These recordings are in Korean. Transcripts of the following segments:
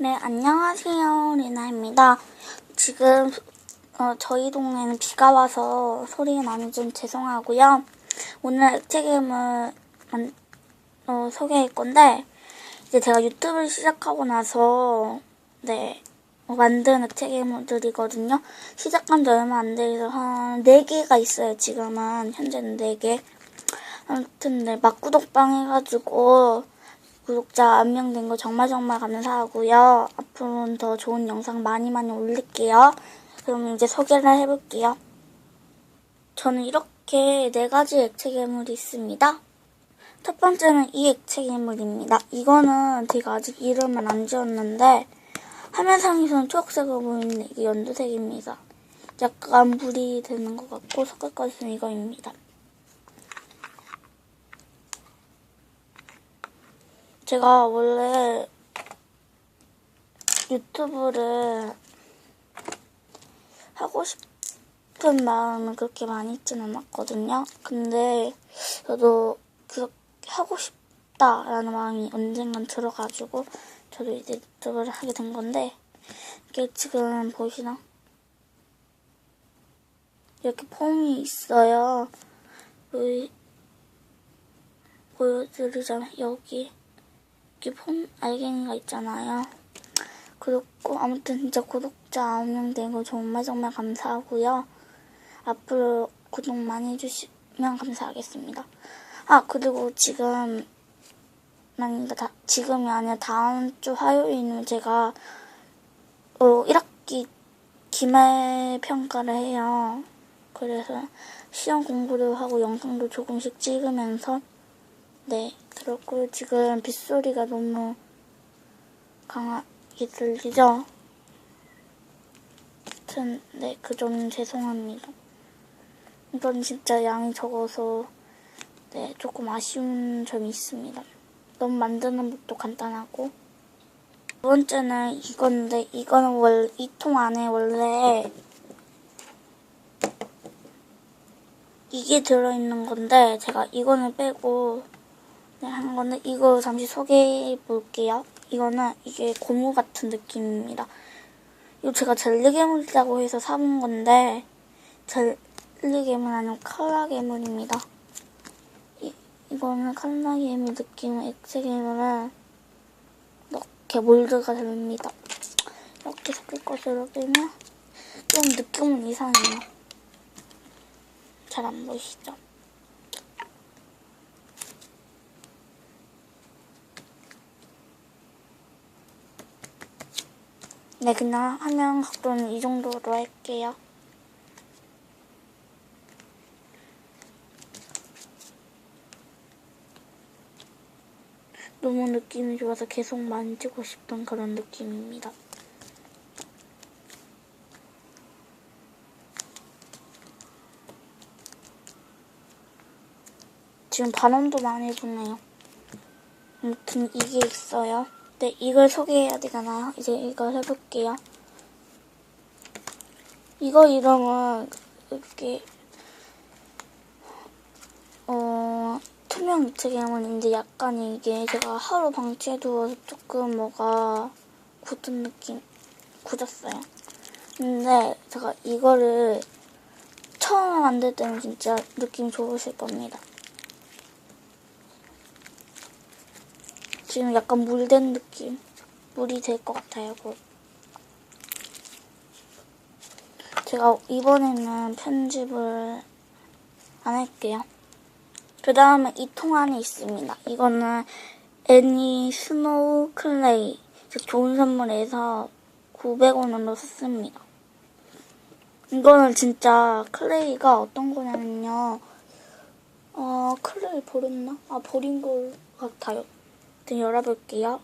네, 안녕하세요. 리나입니다. 지금 어, 저희 동네는 비가 와서 소리가 많이 좀 죄송하고요. 오늘 만- 어, 소개할 건데 이제 제가 유튜브를 시작하고 나서 네 어, 만든 액체괴물들이거든요. 시작한 지 얼마 안 돼서 한 4개가 있어요. 지금은 현재는 4개. 아무튼 네 막구독방 해가지고 구독자 한명된 거 정말 정말 감사하고요. 앞으로는 더 좋은 영상 많이 많이 올릴게요. 그럼 이제 소개를 해볼게요. 저는 이렇게 네 가지 액체 괴물이 있습니다. 첫 번째는 이 액체 괴물입니다. 이거는 제가 아직 이름은 안 지었는데 화면상에서는 초록색으로 보이는 이게 연두색입니다. 약간 불이 되는 것 같고 색깔까지는 이거입니다. 제가 원래 유튜브를 하고 싶은 마음은 그렇게 많이 있진 않았거든요. 근데 저도 그렇게 하고 싶다라는 마음이 언젠간 들어가지고 저도 이제 유튜브를 하게 된 건데 이게 지금 보시나? 이렇게 폼이 있어요. 보여드리자면 여기 이렇게 폰 알갱이가 있잖아요. 그렇고 아무튼 진짜 구독자 9명 된 거 정말 정말 감사하고요. 앞으로 구독 많이 해주시면 감사하겠습니다. 아 그리고 지금 아니다 다, 지금이 아니라 다음 주 화요일은 제가 어 1학기 기말 평가를 해요. 그래서 시험 공부를 하고 영상도 조금씩 찍으면서 네, 그렇고 지금 빗소리가 너무 강하게 들리죠? 하여튼 네, 그 점 죄송합니다. 이건 진짜 양이 적어서 네, 조금 아쉬운 점이 있습니다. 너무 만드는 법도 간단하고 두 번째는 이건데 이거는 원래 이 통 안에 원래 이게 들어있는 건데 제가 이거는 빼고 네, 한 건데 이거 잠시 소개해 볼게요. 이거는 이게 고무 같은 느낌입니다. 이거 제가 젤리 괴물이라고 해서 사본 건데 젤리 괴물 아니고 칼라 괴물입니다. 이, 이거는 칼라 괴물 느낌의 액체 괴물은 이렇게 몰드가 됩니다. 이렇게 섞을 것으로 빼면 좀 느낌은 이상해요. 잘 안 보이시죠? 네, 그냥 화면 각도는 이 정도로 할게요. 너무 느낌이 좋아서 계속 만지고 싶은 그런 느낌입니다. 지금 바람도 많이 부네요. 아무튼 이게 있어요. 네, 이걸 소개해야 되잖아요. 이제 이걸 해볼게요. 이거 이름은 이렇게 어 투명 입체괴물인데 약간 이게 제가 하루 방치해 두어서 조금 뭐가 굳은 느낌 굳었어요. 근데 제가 이거를 처음 만들 때는 진짜 느낌 좋으실 겁니다. 지금 약간 물 된 느낌. 물이 될 것 같아요, 곧. 제가 이번에는 편집을 안 할게요. 그 다음에 이 통 안에 있습니다. 이거는 애니 스노우 클레이. 좋은 선물에서 900원으로 샀습니다. 이거는 진짜 클레이가 어떤 거냐면요. 어, 클레이 버렸나? 아, 버린 걸 같아요. 일단 열어볼게요.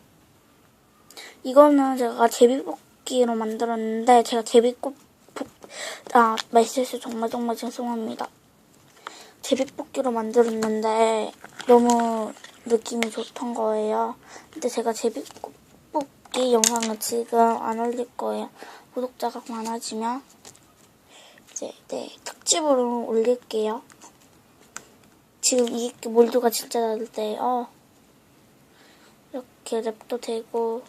이거는 제가 제비뽑기로 만들었는데 제가 제비뽑 아 말실수 정말 정말 죄송합니다. 제비뽑기로 만들었는데 너무 느낌이 좋던 거예요. 근데 제가 제비뽑기 영상을 지금 안 올릴 거예요. 구독자가 많아지면 이제 네 특집으로 올릴게요. 지금 이게 몰드가 진짜 잘 돼요. 이렇게 랩도 되고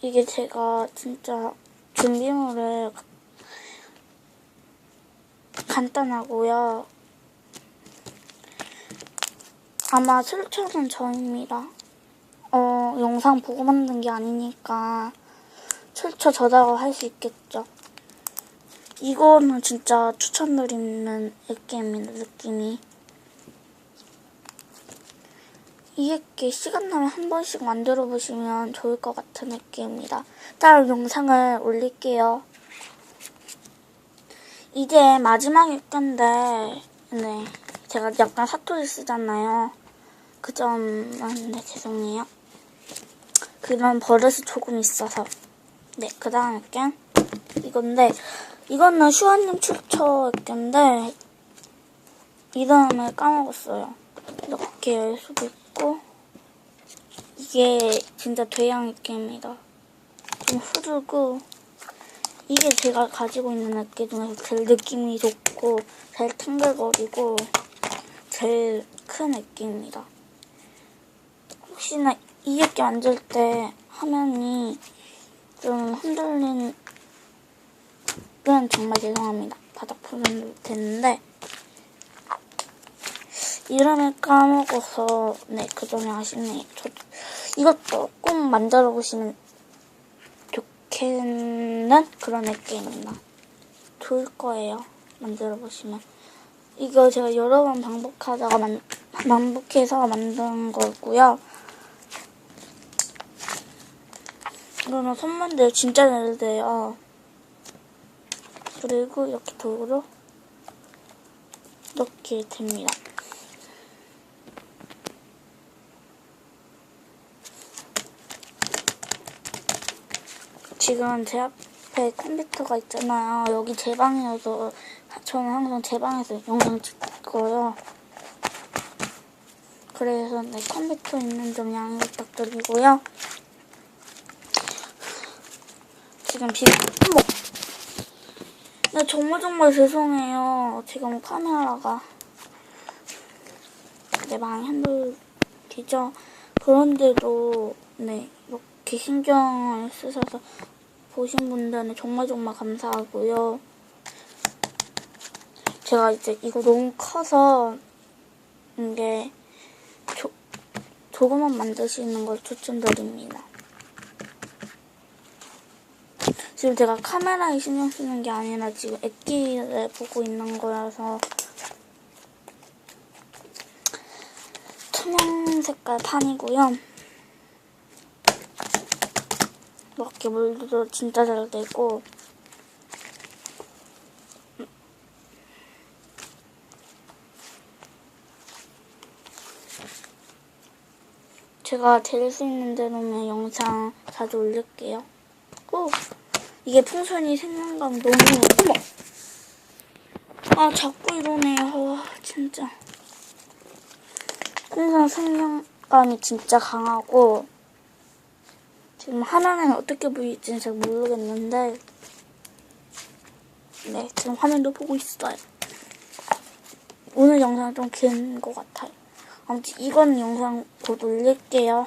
이게 제가 진짜 준비물을 간단하고요. 아마 출처는 저입니다. 어, 영상 보고 만든 게 아니니까 출처 저장을 할 수 있겠죠. 이거는 진짜 추천드리는 액게임입니다, 느낌이. 이 액게 시간 나면 한 번씩 만들어 보시면 좋을 것 같은 액게입니다. 따로 영상을 올릴게요. 이제 마지막 액게인데, 네. 제가 약간 사투리 쓰잖아요. 그 점만, 네, 죄송해요. 그런 버릇이 조금 있어서. 네, 그 다음 액게 이건데, 이거는 슈아님 출처 액게인데, 이름을 까먹었어요. 이렇게 열 수도 있고, 이게 진짜 대양 액게입니다. 좀 흐르고, 이게 제가 가지고 있는 액게 중에서 제일 느낌이 좋고, 제일 탱글거리고, 제일 큰 액기입니다. 혹시나 이 액기 만들 때 화면이 좀 흔들리는 건 정말 죄송합니다. 바닥 표현도 됐는데 이름을 까먹어서 네, 그 점이 아쉽네요. 저 이것도 꼭 만들어 보시면 좋겠는 그런 액기입니다. 좋을 거예요. 만들어 보시면. 이거 제가 여러 번 반복하다가 만, 반복해서 만든 거고요. 이거는 손만들 진짜 잘 돼요. 그리고 이렇게 도구로 이렇게 됩니다. 지금 제 앞에 컴퓨터가 있잖아요. 여기 제 방이어서 저는 항상 제 방에서 영상 찍고요. 그래서 네, 컴퓨터 있는 점 양해 부탁드리고요. 지금 비, 어머! 네, 정말 정말 죄송해요. 지금 카메라가 내 많이 흔들리죠. 그런데도 네 이렇게 신경을 쓰셔서 보신 분들은 정말 정말 감사하고요. 제가 이제 이거 너무 커서 이게 조, 조그만 만드시는 걸 추천드립니다. 지금 제가 카메라에 신경 쓰는 게 아니라 지금 액기를 보고 있는 거라서 투명 색깔 판이고요. 이렇게 물도 진짜 잘 되고 제가 될 수 있는 대로는 영상 자주 올릴게요. 오, 이게 풍선이 생각감 너무 어머. 아 자꾸 이러네요. 와 진짜. 풍선 생명감이 진짜 강하고 지금 화면에 어떻게 보일지는 잘 모르겠는데 네 지금 화면도 보고 있어요. 오늘 영상 좀 긴 것 같아요. 아무튼 이건 영상 곧 올릴게요.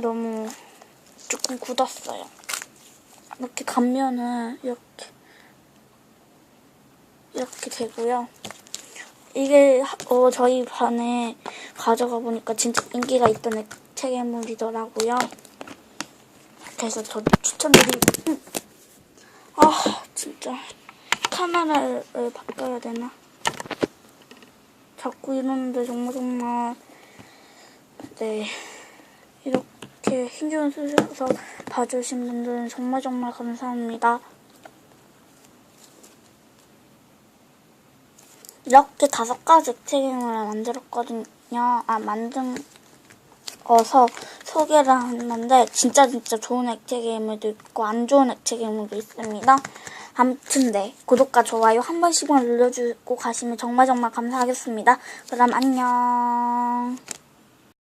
너무 조금 굳었어요. 이렇게 감면은 이렇게 이렇게 되고요. 이게 어, 저희 반에 가져가 보니까 진짜 인기가 있던 액체괴물이더라고요. 그래서 저 추천드리고 음. 아 진짜 카메라를 바꿔야 되나? 자꾸 이러는데 정말 정말 네 이렇게 신경 쓰셔서 봐주신 분들은 정말 정말 감사합니다. 이렇게 다섯 가지 액체괴물을 만들었거든요. 아 만든 어서 소개를 했는데 진짜 진짜 좋은 액체괴물도 있고 안 좋은 액체괴물도 있습니다. 아무튼 네 구독과 좋아요 한 번씩만 눌러주고 가시면 정말 정말 감사하겠습니다. 그럼 안녕.